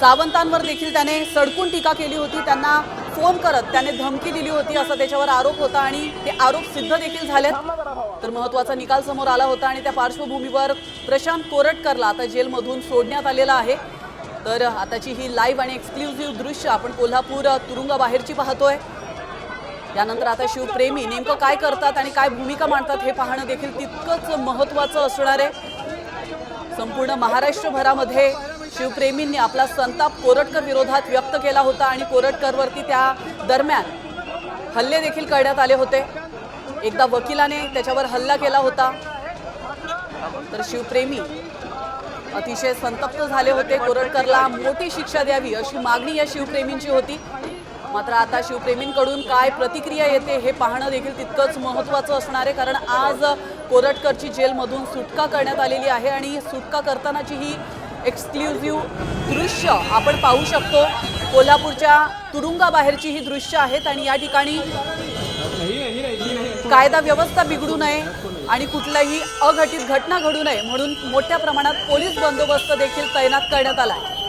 सावंतांवर देखील त्याने सडकून टीका केली होती. त्यांना फोन करत त्याने धमकी दिली होती असा त्याच्यावर आरोप होता आणि ते आरोप सिद्ध देखील झालेत. तर महत्त्वाचा निकाल समोर आला होता आणि त्या पार्श्वभूमीवर प्रशांत कोरटकरला आता जेलमधून सोडण्यात आलेला आहे. तर आताची ही लाईव्ह आणि एक्सक्लुझिव्ह दृश्य आपण कोल्हापूर तुरुंगाबाहेरची पाहतोय. त्यानंतर आता शिवप्रेमी नेमकं काय करतात आणि काय भूमिका मांडतात हे पाहणं देखील तितकंच महत्त्वाचं असणार आहे. संपूर्ण महाराष्ट्रभरामध्ये शिवप्रेमींनी आपला संताप कोरटकर विरोधात व्यक्त केला होता आणि कोरटकरवरती त्या दरम्यान हल्ले देखील करण्यात आले होते. एकदा वकिलाने त्याच्यावर हल्ला केला होता. तर शिवप्रेमी अतिशय संतप्त झाले होते. कोरटकरला मोठी शिक्षा द्यावी अशी मागणी या शिवप्रेमींची होती. मात्र आता शिवप्रेमींकडून काय प्रतिक्रिया येते हे पाहणं देखील तितकंच महत्त्वाचं असणार आहे कारण आज कोरटकरची जेलमधून सुटका करण्यात आलेली आहे आणि सुटका करतानाची ही एक्सक्लुझिव्ह दृश्य आपण पाहू शकतो. कोल्हापूरच्या तुरुंगाबाहेरची ही दृश्य आहेत आणि या ठिकाणी कायदा व्यवस्था बिघडू नये आणि कुठल्याही अघटित घटना घडू नये म्हणून मोठ्या प्रमाणात पोलीस बंदोबस्त देखील तैनात करण्यात आला आहे.